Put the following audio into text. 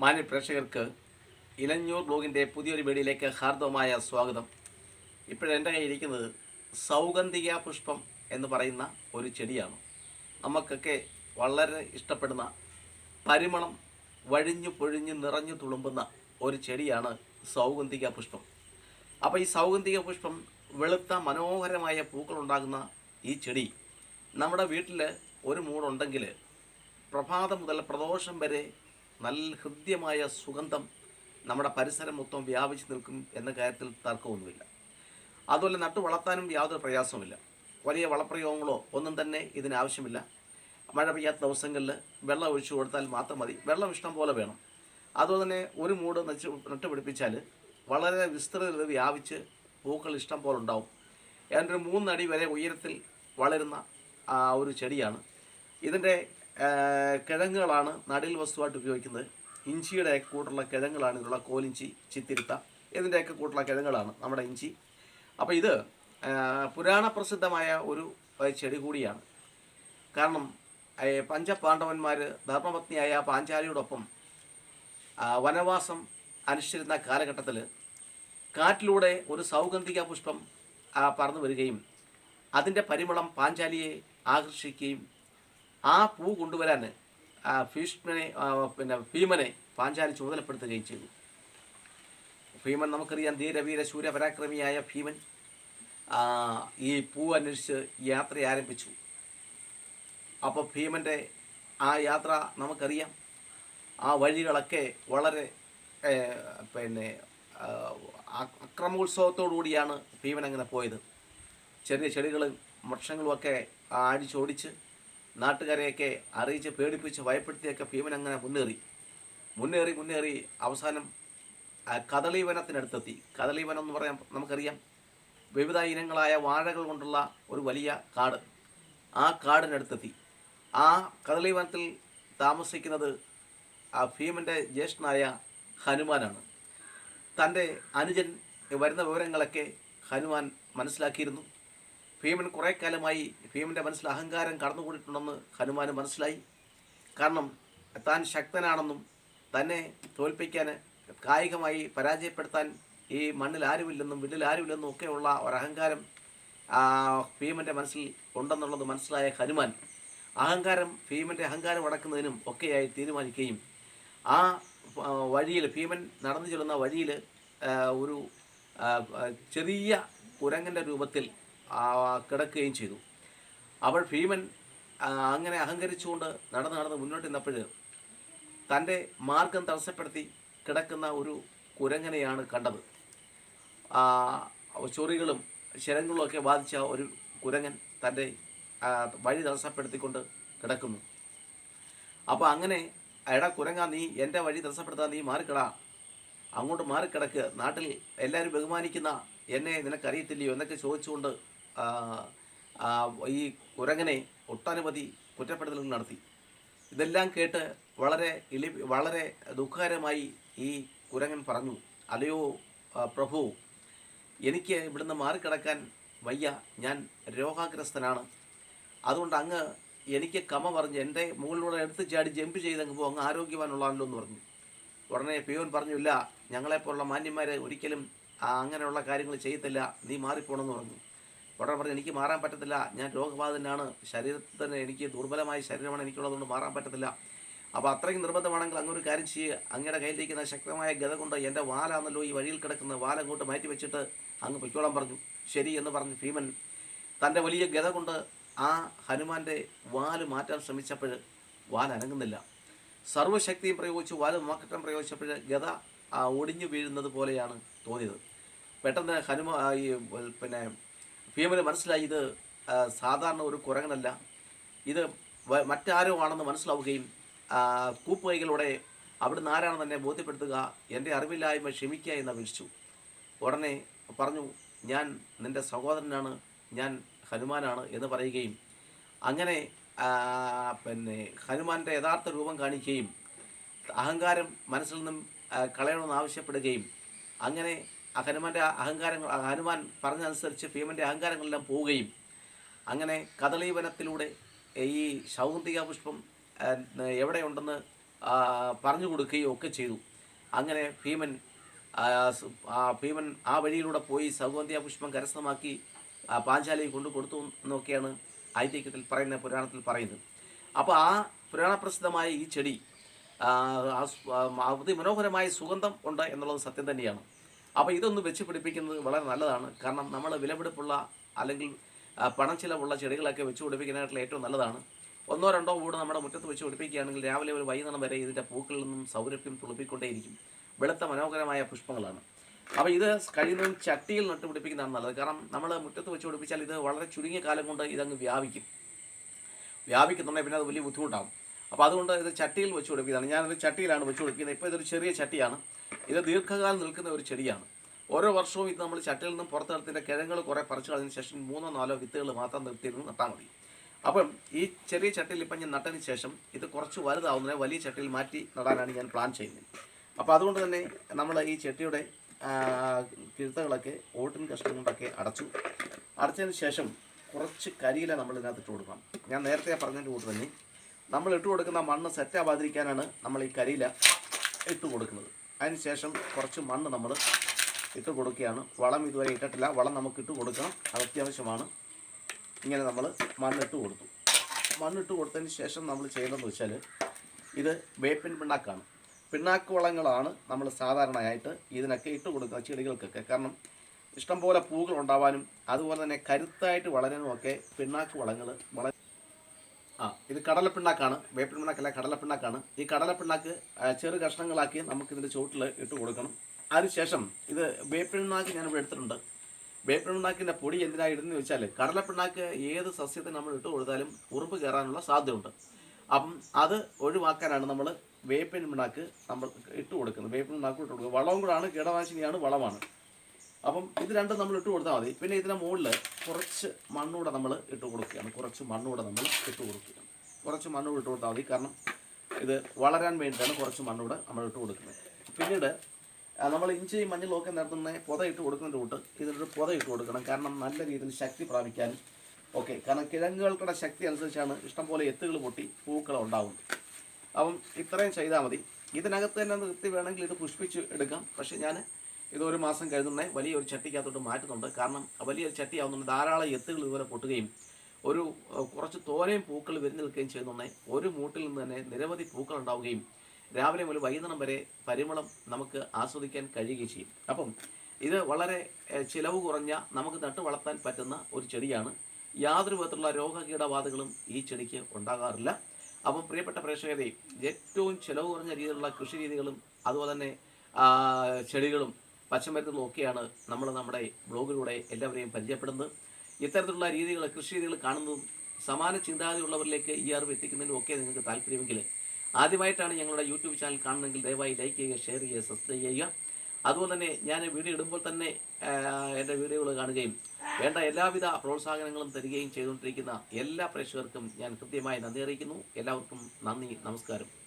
മാന്യ പ്രേക്ഷകർക്ക് ഇലഞ്ഞൂർ ബ്ലോഗിന്റെ പുതിയൊരു വീഡിയോയിലേക്ക് ഹാർദവമായ സ്വാഗതം. ഇപ്പോഴെന്റെ കയ്യിൽ ഇരിക്കുന്നത് സൗഗന്ധിക പുഷ്പം എന്ന് പറയുന്ന ഒരു ചെടിയാണ്. നമുക്കൊക്കെ വളരെ ഇഷ്ടപ്പെടുന്ന പരിമളം വഴിഞ്ഞു പൊഴിഞ്ഞു നിറഞ്ഞു തുളുമ്പുന്ന ഒരു ചെടിയാണ് സൗഗന്ധിക പുഷ്പം. അപ്പോൾ ഈ സൗഗന്ധിക പുഷ്പം വെളുത്ത മനോഹരമായ പൂക്കളുണ്ടാകുന്ന ഈ ചെടി നമ്മുടെ വീട്ടിൽ ഒരു മൂടുണ്ടെങ്കിൽ പ്രഭാതം മുതൽ പ്രദോഷം വരെ നല്ല ഹൃദ്യമായ സുഗന്ധം നമ്മുടെ പരിസരം മൊത്തം വ്യാപിച്ചു നിൽക്കും എന്ന കാര്യത്തിൽ തർക്കമൊന്നുമില്ല. അതുപോലെ നട്ടു വളർത്താനും യാതൊരു പ്രയാസവുമില്ല. വലിയ വളപ്രയോഗങ്ങളോ ഒന്നും തന്നെ ഇതിനാവശ്യമില്ല മഴ പെയ്യാത്ത ദിവസങ്ങളിൽ വെള്ളം ഒഴിച്ചു കൊടുത്താൽ മാത്രം മതി. വെള്ളം ഇഷ്ടം പോലെ വേണം. അതുപോലെ തന്നെ ഒരു മൂട് നച്ച് പിടിപ്പിച്ചാൽ വളരെ വിസ്തൃതയിൽ വ്യാപിച്ച് പൂക്കൾ ഇഷ്ടം പോലെ ഉണ്ടാവും. ഏതാണ്ട് ഒരു മൂന്നടി വരെ ഉയരത്തിൽ വളരുന്ന ഒരു ചെടിയാണ്. ഇതിന്റെ കിഴങ്ങുകളാണ് നടീൽ വസ്തുവായിട്ട് ഉപയോഗിക്കുന്നത്. ഇഞ്ചിയുടെ കൂട്ടുള്ള കിഴങ്ങുകളാണ് ഇതിലുള്ള കോലിഞ്ചി ചിത്തിരുത്ത ഇതിന്റെയൊക്കെ കൂട്ടുള്ള കിഴങ്ങുകളാണ് നമ്മുടെ ഇഞ്ചി. അപ്പോൾ ഇത് പുരാണ പ്രസിദ്ധമായ ഒരു ചെടി കൂടിയാണ്. കാരണം പഞ്ചപാണ്ഡവന്മാർ ധർമ്മപത്നിയായ പാഞ്ചാലിയോടൊപ്പം വനവാസം അനുഷ്ഠിച്ചിരുന്ന കാലഘട്ടത്തിൽ കാറ്റിലൂടെ ഒരു സൗഗന്ധിക പുഷ്പം പറന്നു വരികയും അതിന്റെ പരിമളം പാഞ്ചാലിയെ ആകർഷിക്കുകയും ആ പൂ കൊണ്ടുവരാൻ ആ, ഭീഷ്മനെ പിന്നെ ഭീമനെ പാഞ്ചാലി ചുമതലപ്പെടുത്തുകയും ചെയ്തു. ഭീമൻ നമുക്കറിയാം ധീരവീര ശൂരപരാക്രമിയായ ഭീമൻ ഈ പൂ അന്വേഷിച്ച് യാത്ര ആരംഭിച്ചു. അപ്പോൾ ഭീമന്റെ ആ യാത്ര നമുക്കറിയാം. ആ വഴികളൊക്കെ വളരെ പിന്നെ അക്രമോത്സവത്തോടുകൂടിയാണ് ഭീമൻ അങ്ങനെ പോയത്. ചെറിയ ചെടികളും വൃക്ഷങ്ങളുമൊക്കെ അടിച്ചോടിച്ച് നാട്ടുകാരെയൊക്കെ അറിയിച്ച് പേടിപ്പിച്ച് ഭയപ്പെടുത്തിയൊക്കെ ഭീമൻ അങ്ങനെ മുന്നേറി. മുന്നേറി മുന്നേറി അവസാനം കദളീവനത്തിനടുത്തെത്തി. കദളീവനം എന്ന് പറയാൻ നമുക്കറിയാം. വിവിധ ഇനങ്ങളായ വാഴകൾ കൊണ്ടുള്ള ഒരു വലിയ കാട്. ആ കാടിനടുത്തെത്തി. ആ കദളീവനത്തിൽ താമസിക്കുന്നത് ആ ഭീമന്റെ ജ്യേഷ്ഠനായ ഹനുമാനാണ്. തന്റെ അനുജൻ വരുന്ന വിവരങ്ങളൊക്കെ ഹനുമാൻ മനസ്സിലാക്കിയിരുന്നു. ഭീമൻ കുറേ കാലമായി ഭീമന്റെ മനസ്സിൽ അഹങ്കാരം കടന്നുകൂടിയിട്ടുണ്ടെന്ന് ഹനുമാൻ മനസ്സിലായി. കാരണം താൻ ശക്തനാണെന്നും തന്നെ തോൽപ്പിക്കാൻ കായികമായി പരാജയപ്പെടുത്താൻ ഈ മണ്ണിൽ ആരുമില്ലെന്നും വില്ലിൽ ആരുമില്ലെന്നും ഒക്കെയുള്ള ഒരഹങ്കാരം ഭീമന്റെ മനസ്സിൽ ഉണ്ടെന്നുള്ളത് മനസ്സിലായ ഹനുമാൻ അഹങ്കാരം ഭീമന്റെ അഹങ്കാരം അടക്കുന്നതിനും ഒക്കെയായി തീരുമാനിക്കുകയും ആ വഴിയിൽ ഭീമൻ നടന്നു ചെല്ലുന്ന വഴിയിൽ ഒരു ചെറിയ കുരങ്ങന്റെ രൂപത്തിൽ കിടക്കുകയും ചെയ്തു. അവൾ ഭീമൻ അങ്ങനെ അഹങ്കരിച്ചുകൊണ്ട് നടന്ന് നടന്ന് മുന്നോട്ട് നിന്നപ്പോൾ തന്റെ മാർഗം തടസ്സപ്പെടുത്തി കിടക്കുന്ന ഒരു കുരങ്ങനെയാണ് കണ്ടത്. ചൊറികളും ശരങ്ങളും ഒക്കെ ബാധിച്ച ഒരു കുരങ്ങൻ തന്റെ വഴി തടസ്സപ്പെടുത്തിക്കൊണ്ട് കിടക്കുന്നു. അപ്പോൾ അങ്ങനെ എടാ കുരങ്ങ നീ എന്റെ വഴി തടസ്സപ്പെടുത്താൻ നീ മാറിക്കിടാ. അങ്ങോട്ട് മാറിക്കിടക്ക്. നാട്ടിൽ എല്ലാവരും ബഹുമാനിക്കുന്ന എന്നെ നിനക്കറിയത്തില്ലയോ? എന്നൊക്കെ ചോദിച്ചുകൊണ്ട് ഈ കുരങ്ങനെ ഒട്ടനവധി കുറ്റപ്പെടുത്തലുകൾ നടത്തി. ഇതെല്ലാം കേട്ട് വളരെ ഇളി വളരെ ദുഃഖകരമായി ഈ കുരങ്ങൻ പറഞ്ഞു അലയോ പ്രഭു എനിക്ക് ഇവിടുന്ന് മാറിക്കിടക്കാൻ വയ്യ ഞാൻ രോഗാഗ്രസ്തനാണ്. അതുകൊണ്ട് അങ്ങ് എനിക്ക് കമ പറഞ്ഞ് എന്റെ മുകളിലൂടെ എടുത്ത് ചാടി ജമ്പ് ചെയ്തങ്ങ് പോകും അങ്ങ് ആരോഗ്യവാനുള്ളതാണല്ലോ എന്ന് പറഞ്ഞു. ഉടനെ പിയോൻ പറഞ്ഞു ഇല്ല ഞങ്ങളെപ്പോലുള്ള മാന്യന്മാരെ ഒരിക്കലും അങ്ങനെയുള്ള കാര്യങ്ങൾ ചെയ്യത്തില്ല നീ മാറിപ്പോണമെന്ന് പറഞ്ഞു. ഉടനെ പറഞ്ഞു എനിക്ക് മാറാൻ പറ്റത്തില്ല. ഞാൻ രോഗബാധിതനാണ്. ശരീരത്തിന് എനിക്ക് ദുർബലമായ ശരീരമാണ് എനിക്കുള്ളതുകൊണ്ട് മാറാൻ പറ്റത്തില്ല. അപ്പോൾ അത്രയും നിർബന്ധമാണെങ്കിൽ അങ്ങൊരു കാര്യം ചെയ്യുക അങ്ങയുടെ കയ്യിലിരിക്കുന്ന ശക്തമായ ഗത കൊണ്ട് എന്റെ വാലാണല്ലോ ഈ വഴിയിൽ കിടക്കുന്ന വാല അങ്ങോട്ട് മാറ്റി വെച്ചിട്ട് അങ്ങ് പൊയ്ക്കോളാൻ പറഞ്ഞു. ശരി എന്ന് പറഞ്ഞു ഭീമൻ തന്റെ വലിയ ഗത കൊണ്ട് ആ ഹനുമാന്റെ വാൽ മാറ്റാൻ ശ്രമിച്ചപ്പോൾ വാൽ അനങ്ങുന്നില്ല. സർവശക്തിയും പ്രയോഗിച്ച് വാൽ മാക്കറ്റം പ്രയോഗിച്ചപ്പോൾ ഗത ഒടിഞ്ഞു വീഴുന്നത് പോലെയാണ് തോന്നിയത്. പെട്ടെന്ന് ഹനുമാ ഈ പിന്നെ ഭീമന് മനസ്സിലായി ഇത് സാധാരണ ഒരു കുരങ്ങനല്ല. ഇത് മറ്റാരോ ആണെന്ന് മനസ്സിലാവുകയും കൂപ്പുകൈകളോടെ അവിടുന്ന് ആരാണെന്ന് എന്നെ ബോധ്യപ്പെടുത്തുക എന്റെ അറിവില്ലായ്മ ക്ഷമിക്കുക എന്ന് അപേക്ഷിച്ചു. ഉടനെ പറഞ്ഞു ഞാൻ നിന്റെ സഹോദരനാണ് ഞാൻ ഹനുമാനാണ് എന്ന് പറയുകയും അങ്ങനെ പിന്നെ ഹനുമാന്റെ യഥാർത്ഥ രൂപം കാണിക്കുകയും അഹങ്കാരം മനസ്സിൽ നിന്നും കളയണമെന്ന് ആവശ്യപ്പെടുകയും അങ്ങനെ ഹനുമാന്റെ അഹങ്കാരങ്ങൾ ഹനുമാൻ പറഞ്ഞതനുസരിച്ച് ഭീമന്റെ അഹങ്കാരങ്ങളെല്ലാം പോവുകയും അങ്ങനെ കദളീവനത്തിലൂടെ ഈ ശൗന്തിക പുഷ്പം എവിടെയുണ്ടെന്ന് പറഞ്ഞു കൊടുക്കുകയും ഒക്കെ ചെയ്തു. അങ്ങനെ ഭീമൻ ഭീമൻ ആ വഴിയിലൂടെ പോയി സൗഗന്ധിയ പുഷ്പം കരസ്ഥമാക്കി ആ, കൊണ്ടു കൊടുത്തു എന്നൊക്കെയാണ് ഐതിഹ്യത്തിൽ പറയുന്ന പുരാണത്തിൽ പറയുന്നത്. അപ്പോൾ ആ പുരാണപ്രസിദ്ധമായ ഈ ചെടി അതിമനോഹരമായ സുഗന്ധം ഉണ്ട് എന്നുള്ളത് സത്യം തന്നെയാണ്. അപ്പോൾ ഇതൊന്ന് വെച്ച് പിടിപ്പിക്കുന്നത് വളരെ നല്ലതാണ്. കാരണം നമ്മൾ വിലപിടിപ്പുള്ള അല്ലെങ്കിൽ പണം ചിലവുള്ള ചെടികളൊക്കെ വെച്ച് ഏറ്റവും നല്ലതാണ്. ഒന്നോ രണ്ടോ കൂടെ നമ്മുടെ മുറ്റത്ത് വെച്ച് പിടിപ്പിക്കുകയാണെങ്കിൽ രാവിലെ ഒരു വൈകുന്നേരം വരെ ഇതിന്റെ പൂക്കളിൽ നിന്നും സൗരഭ്യം തുളുപ്പിക്കൊണ്ടേയിരിക്കും. വെളുത്ത മനോഹരമായ പുഷ്പങ്ങളാണ്. അപ്പോൾ ഇത് കഴിയുന്നതും ചട്ടിയിൽ നട്ട് പിടിപ്പിക്കുന്നതാണ് നല്ലത്. കാരണം നമ്മൾ മുറ്റത്ത് വെച്ച് പിടിപ്പിച്ചാൽ ഇത് വളരെ ചുരുങ്ങിയ കാലം കൊണ്ട് ഇതങ്ങ് വ്യാപിക്കും. വ്യാപിക്കുന്നുണ്ടെങ്കിൽ പിന്നെ അത് വലിയ ബുദ്ധിമുട്ടാകും അപ്പോൾ അതുകൊണ്ട് ഇത് ചട്ടിയിൽ വെച്ച് പിടിപ്പിക്കുന്നതാണ് ഞാനൊരു ചട്ടിയിലാണ് വെച്ച് പിടിപ്പിക്കുന്നത് ഇപ്പോൾ ഇതൊരു ചെറിയ ചട്ടിയാണ്. ഇത് ദീർഘകാലം നിൽക്കുന്ന ഒരു ചെടിയാണ്. ഓരോ വർഷവും ഇത് നമ്മൾ ചട്ടിയിൽ നിന്നും പുറത്തെടുത്തിന്റെ കിഴങ്ങൾ കുറേ പറിച്ചു കളഞ്ഞതിന് ശേഷം മൂന്നോ നാലോ വിത്തുകൾ മാത്രം നിർത്തിയിരുന്നു നട്ടാൽ മതി. അപ്പം ഈ ചെറിയ ചട്ടിയിൽ ഇപ്പം ഞാൻ നട്ടതിന് ശേഷം ഇത് കുറച്ച് വലുതാവുന്നതിനെ വലിയ ചട്ടിയിൽ മാറ്റി നടാനാണ് ഞാൻ പ്ലാൻ ചെയ്യുന്നത്. അപ്പോൾ അതുകൊണ്ട് തന്നെ നമ്മൾ ഈ ചെട്ടിയുടെ കിഴുത്തകളൊക്കെ ഓട്ടിൻ കഷ്ണം കൊണ്ടൊക്കെ അടച്ചു. അടച്ചതിന് ശേഷം കുറച്ച് കരിയില നമ്മൾ ഇതിനകത്ത് ഇട്ട് കൊടുക്കണം. ഞാൻ നേരത്തെ പറഞ്ഞതിന്റെ കൂട്ട് തന്നെ നമ്മൾ ഇട്ട് കൊടുക്കുന്ന മണ്ണ് സെറ്റ് ആവാതിരിക്കാനാണ് നമ്മൾ ഈ കരിയില ഇട്ട് കൊടുക്കുന്നത്. അതിന് ശേഷം കുറച്ച് മണ്ണ് നമ്മൾ ഇട്ട് കൊടുക്കുകയാണ്. വളം ഇതുവരെ ഇട്ടിട്ടില്ല. വളം നമുക്ക് ഇട്ട് കൊടുക്കണം. അത് അത്യാവശ്യമാണ്. ഇങ്ങനെ നമ്മൾ മണ്ണിട്ട് കൊടുത്തു. മണ്ണിട്ട് കൊടുത്തതിന് ശേഷം നമ്മൾ ചെയ്യുന്നതെന്ന് വെച്ചാൽ ഇത് വേപ്പിൻ പിണ്ണാക്കാണ്. പിണ്ണാക്ക് വളങ്ങളാണ് നമ്മൾ സാധാരണയായിട്ട് ഇതിനൊക്കെ ഇട്ട് കൊടുക്കുക ചെടികൾക്കൊക്കെ. കാരണം ഇഷ്ടംപോലെ പൂക്കൾ ഉണ്ടാവാനും അതുപോലെ തന്നെ കരുത്തായിട്ട് വളരാനും ഒക്കെ പിണ്ണാക്ക് വളങ്ങൾ വള ആ ഇത് കടലപ്പിണ്ണാക്കാണ്. വേപ്പിൻ പിണ്ണാക്കല്ല കടലപ്പിണ്ണാക്കാണ്. ഈ കടലപ്പിണ്ണാക്ക് ചെറു കഷ്ണങ്ങളാക്കി നമുക്ക് ഇതിന്റെ ചുവട്ടിൽ ഇട്ട് കൊടുക്കണം. അതിനുശേഷം ഇത് വേപ്പിൻപിണ്ണാക്ക് ഞാൻ ഞാനിവിടെ എടുത്തിട്ടുണ്ട്. വേപ്പിൻ പിണ്ണാക്കിന്റെ പൊടി എന്തിനാണ് ഇടുന്നത് വെച്ചാൽ കടലപ്പിണ്ണാക്ക് ഏത് സസ്യത്തിന് നമ്മൾ ഇട്ട് കൊടുത്താലും ഉറുമ്പ് കയറാനുള്ള സാധ്യതയുണ്ട്. അപ്പം അത് ഒഴിവാക്കാനാണ് നമ്മൾ വേപ്പിൻ പിണ്ണാക്ക് നമ്മൾ ഇട്ട് കൊടുക്കുന്നത്. വേപ്പിൻ പിണ്ണാക്ക് ഇട്ട് കൊടുക്കുക വളവും കൂടാണ് കീടനാശിനിയാണ് വളമാണ്. അപ്പം ഇത് രണ്ടും നമ്മൾ ഇട്ട് കൊടുത്താൽ മതി. പിന്നെ ഇതിന്റെ മുകളിൽ കുറച്ച് മണ്ണൂടെ നമ്മൾ ഇട്ട് കൊടുക്കുകയാണ്. കുറച്ച് മണ്ണൂടെ നമ്മൾ ഇട്ട് കൊടുക്കുകയാണ്. കുറച്ച് മണ്ണ് ഇട്ട് കൊടുത്താൽ മതി. കാരണം ഇത് വളരാൻ വേണ്ടിയിട്ടാണ് കുറച്ച് മണ്ണൂടെ നമ്മൾ ഇട്ട് കൊടുക്കുന്നത്. പിന്നീട് നമ്മൾ ഇഞ്ചിയും മഞ്ഞളും ഒക്കെ നടത്തുന്ന പുത ഇട്ട് കൊടുക്കുന്നതിന്റെ കൂട്ട് ഇതിനൊരു പുത ഇട്ട് കൊടുക്കണം. കാരണം നല്ല രീതിയിൽ ശക്തി പ്രാപിക്കാനും ഓക്കെ കാരണം കിഴങ്ങുകൾക്കുടെ ശക്തി അനുസരിച്ചാണ് ഇഷ്ടംപോലെ എത്തുകൾ പൊട്ടി പൂക്കൾ ഉണ്ടാകുന്നത് അപ്പം ഇത്രയും ചെയ്താൽ മതി. ഇതിനകത്ത് തന്നെ നിർത്തി വേണമെങ്കിൽ ഇത് പുഷ്പിച്ച് എടുക്കാം. പക്ഷേ ഞാൻ ഇത് ഒരു മാസം കഴിഞ്ഞുടനെ വലിയൊരു ചട്ടിക്കകത്തോട്ട് മാറ്റുന്നുണ്ട്. കാരണം വലിയൊരു ചട്ടിയാവുന്നുണ്ട് ധാരാളം എത്തുകൾ ഇതുപോലെ പൊട്ടുകയും ഒരു കുറച്ച് തോരയും പൂക്കൾ വിരി നിൽക്കുകയും ചെയ്യുന്നുണ്ടെ ഒരു മൂട്ടിൽ നിന്ന് തന്നെ നിരവധി പൂക്കൾ ഉണ്ടാവുകയും രാവിലെ മുതൽ വൈകുന്നേരം വരെ പരിമളം നമുക്ക് ആസ്വദിക്കാൻ കഴിയുകയും ചെയ്യും. അപ്പം ഇത് വളരെ ചിലവ് കുറഞ്ഞ നമുക്ക് നട്ട് വളർത്താൻ പറ്റുന്ന ഒരു ചെടിയാണ്. യാതൊരു വിധത്തിലുള്ള രോഗകീടബാധകളും ഈ ചെടിക്ക് ഉണ്ടാകാറില്ല. അപ്പം പ്രിയപ്പെട്ട പ്രേക്ഷകരെ ഏറ്റവും ചിലവ് കുറഞ്ഞ രീതിയിലുള്ള കൃഷി രീതികളും അതുപോലെ തന്നെ ചെടികളും പച്ചമരുന്നുകളും ഒക്കെയാണ് നമ്മൾ നമ്മുടെ ബ്ലോഗിലൂടെ എല്ലാവരെയും പരിചയപ്പെടുന്നത്. ഇത്തരത്തിലുള്ള രീതികൾ കൃഷി രീതികൾ കാണുന്നതും സമാന ചിന്താഗതിയുള്ളവരിലേക്ക് ഈ അറിവ് എത്തിക്കുന്നതിനും ഒക്കെ നിങ്ങൾക്ക് താല്പര്യമെങ്കിൽ ആദ്യമായിട്ടാണ് ഞങ്ങളുടെ യൂട്യൂബ് ചാനൽ കാണുന്നതെങ്കിൽ ദയവായി ലൈക്ക് ചെയ്യുക ഷെയർ ചെയ്യുക സബ്സ്ക്രൈബ് ചെയ്യുക. അതുപോലെ തന്നെ ഞാൻ വീഡിയോ ഇടുമ്പോൾ തന്നെ എന്റെ വീഡിയോകൾ കാണുകയും വേണ്ട എല്ലാവിധ പ്രോത്സാഹനങ്ങളും തരികയും ചെയ്തുകൊണ്ടിരിക്കുന്ന എല്ലാ പ്രേക്ഷകർക്കും ഞാൻ കൃത്യമായി നന്ദി അറിയിക്കുന്നു. എല്ലാവർക്കും നന്ദി നമസ്കാരം.